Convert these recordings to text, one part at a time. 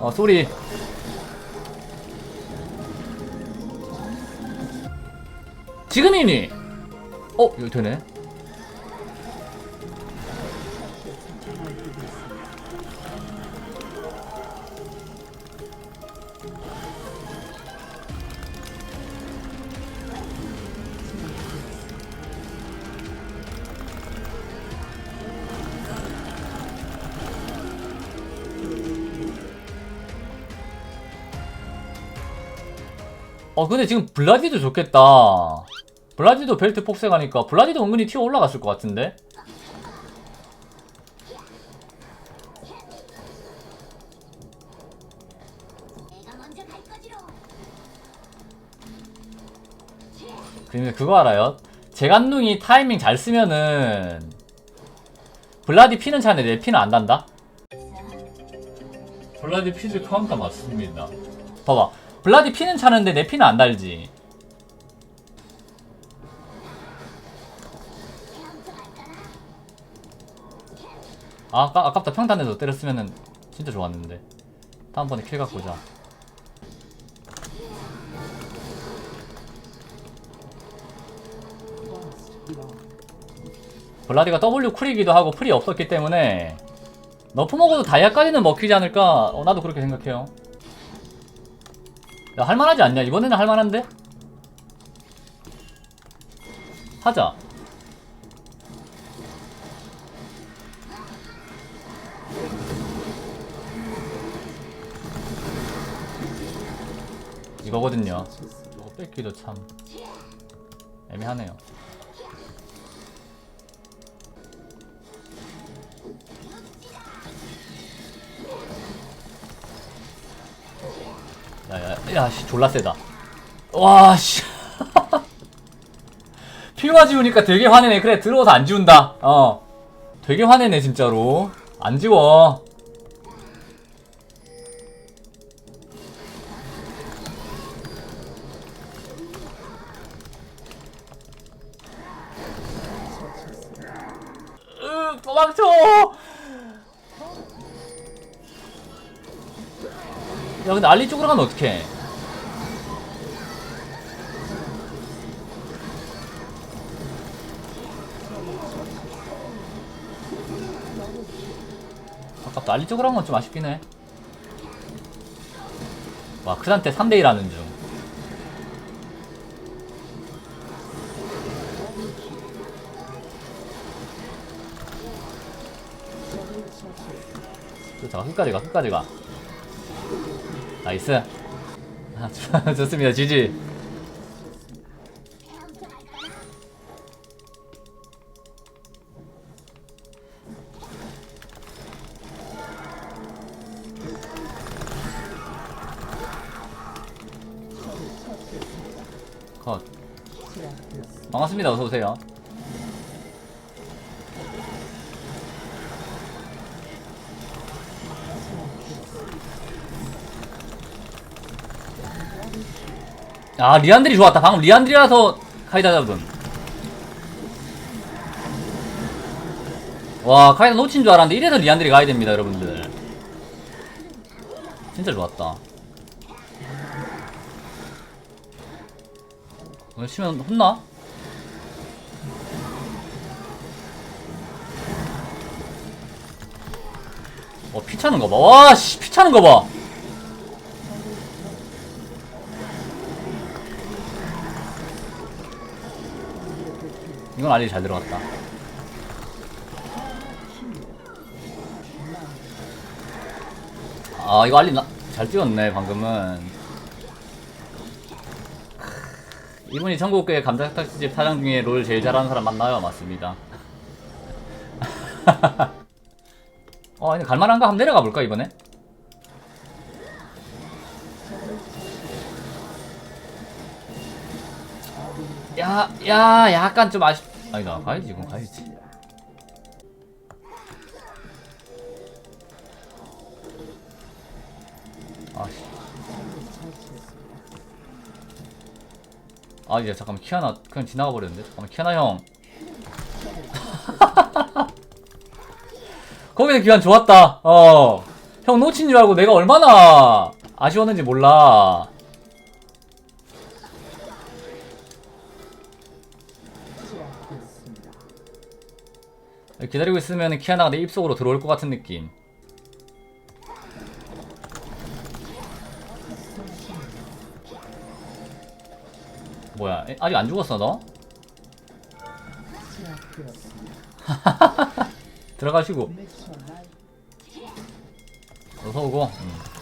어 소리. 지금이니? 어 이거 되네 어 근데 지금 블라디도 좋겠다 블라디도 벨트 폭색하니까 블라디도 은근히 튀어 올라갔을 것 같은데. 근데 그거 알아요? 재간둥이 타이밍 잘 쓰면은 블라디 피는 차는데 내 피는 안 단다? 블라디 피즈 카운터 맞습니다 봐봐 블라디 피는 차는데 내 피는 안 달지 아, 아까, 아깝다 평탄에서 때렸으면은 진짜 좋았는데 다음번에 킬 갖고 오자 블라디가 W 쿨이기도 하고 풀이 없었기 때문에 너프 먹어도 다이아까지는 먹히지 않을까? 어, 나도 그렇게 생각해요. 야, 할만하지 않냐? 이번에는 할만한데? 하자. 이거거든요. 이거 뺏기도 참 애매하네요. 야야 야씨 졸라 세다. 와씨. 피가 지우니까 되게 화내네. 그래 들어와서 안 지운다. 어. 되게 화내네 진짜로. 안 지워. 으 도망쳐 근데 알리 쪽으로 가면 어떡해 아깝다 알리 쪽으로 한 건 좀 아쉽긴 해 와, 크단테 3대1 하는 중. 자, 끝까지 가, 끝까지 가. 나이스. 아, 좋- 좋습니다, 지지. 컷. 반갑습니다. 어서 오세요. 아 리안들이 좋았다. 방금 리안들이라서 카이다 잡은. 와 카이다 놓친 줄 알았는데 이래서 리안들이 가야 됩니다, 여러분들. 진짜 좋았다. 오늘 치면 혼나? 어, 피 차는 거 봐. 와, 씨, 피 차는 거 봐. 이건 알리 잘 들어갔다. 아, 이거 알리 나, 잘 찍었네, 방금은. 이분이 전국계 감자탕집 사장 중에 롤 제일 잘하는 사람 맞나요? 맞습니다. 어, 이제 갈만한가? 한번 내려가 볼까, 이번에? 야, 야, 약간 좀 아쉽, 아니다, 가야지, 이건 가야지. 아씨. 아 이제 잠깐만 키아나 그냥 지나가 버렸는데 잠깐만 키아나 형 거기서 기한 좋았다 어형 놓친 줄 알고 내가 얼마나 아쉬웠는지 몰라. 기다리고 있으면 키아나가 내 입속으로 들어올 것 같은 느낌. 뭐야? 에, 아직 안 죽었어 너? 들어가시고 어서 오고. 음.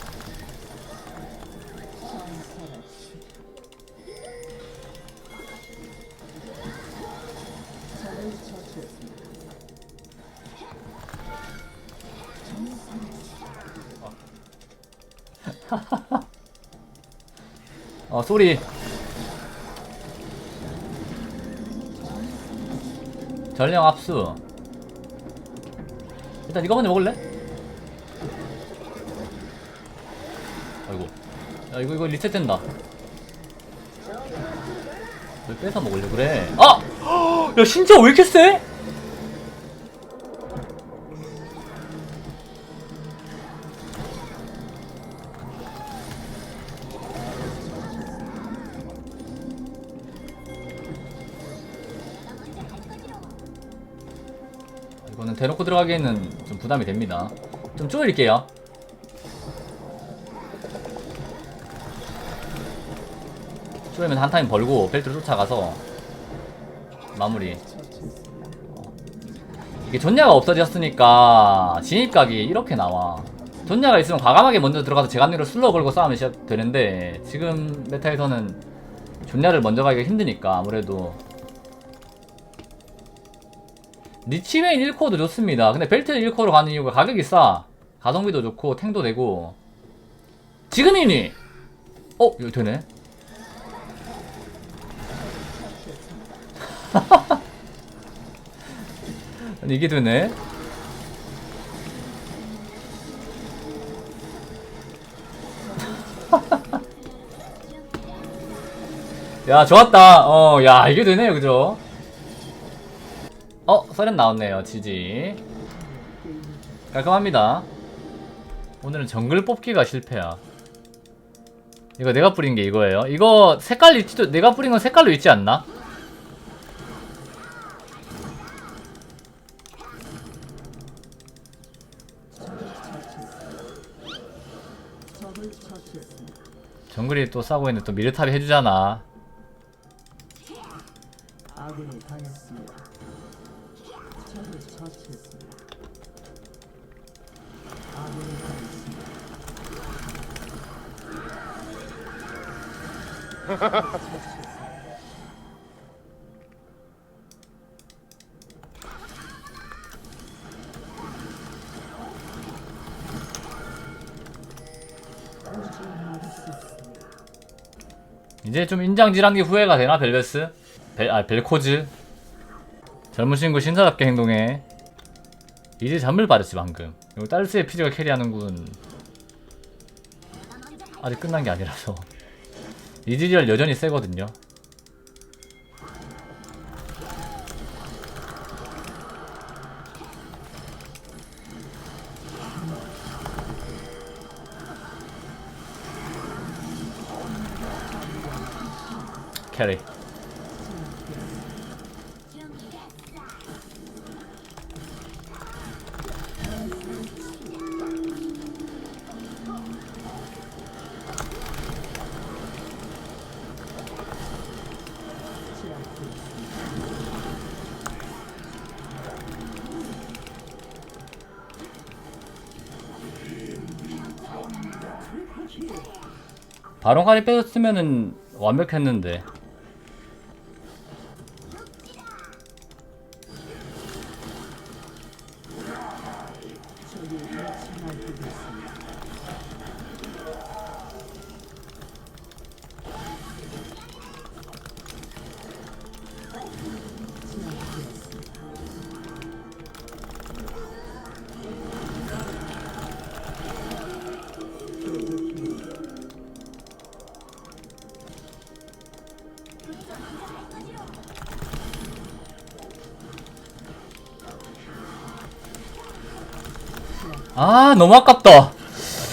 어 소리. 전령 압수. 일단 이거 먼저 먹을래? 아이고. 야 이거 이거 리셋된다. 왜 뺏어 먹으려 그래? 아! 야 진짜 왜 이렇게 세? 이거는 대놓고 들어가기에는 좀 부담이 됩니다. 좀 쪼일게요. 쪼이면 한 타임 벌고 벨트를 쫓아가서 마무리. 어. 이게 존냐가 없어졌으니까 진입각이 이렇게 나와. 존냐가 있으면 과감하게 먼저 들어가서 제간리로 슬러 걸고 싸우면 시작되는데 지금 메타에서는 존냐를 먼저 가기가 힘드니까 아무래도 리치메인 1코어도 좋습니다. 근데 벨트 1코어로 가는 이유가 가격이 싸. 가성비도 좋고 탱도 되고 지금이니 어? 이거 되네 아니 이게 되네 야 좋았다 어 야 이게 되네요 그죠 어 서렌 나왔네요 지지. 깔끔합니다. 오늘은 정글 뽑기가 실패야. 이거 내가 뿌린 게 이거예요. 이거 색깔 위치도 내가 뿌린 건 색깔로 있지 않나? 정글이 또 싸고 있는데 또 미르탑이 해주잖아. 아군이 당했습니다. 적을 처치했습니다. 이제 좀 인장질한 게 후회가 되나 벨베스? 벨, 아 벨코즈 젊은 친구 신사답게 행동해. 이제 잠을 받았지 방금. 이거 딸스의 피지가 캐리하는군. 아직 끝난 게 아니라서. 이즈리얼 여전히 세거든요. 캐리 바론까지 빼줬으면은 완벽했는데. 제압되었습니다. 아 너무 아깝다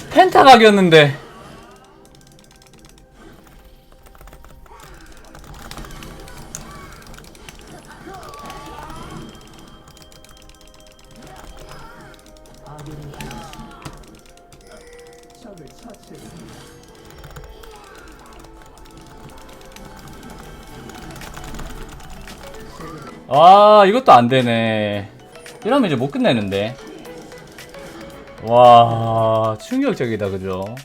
펜타 각이었는데 아군이 당했습니다. 적을 처치했습니다. 아 이것도 안 되네 이러면 이제 못 끝내는데 와 충격적이다 그죠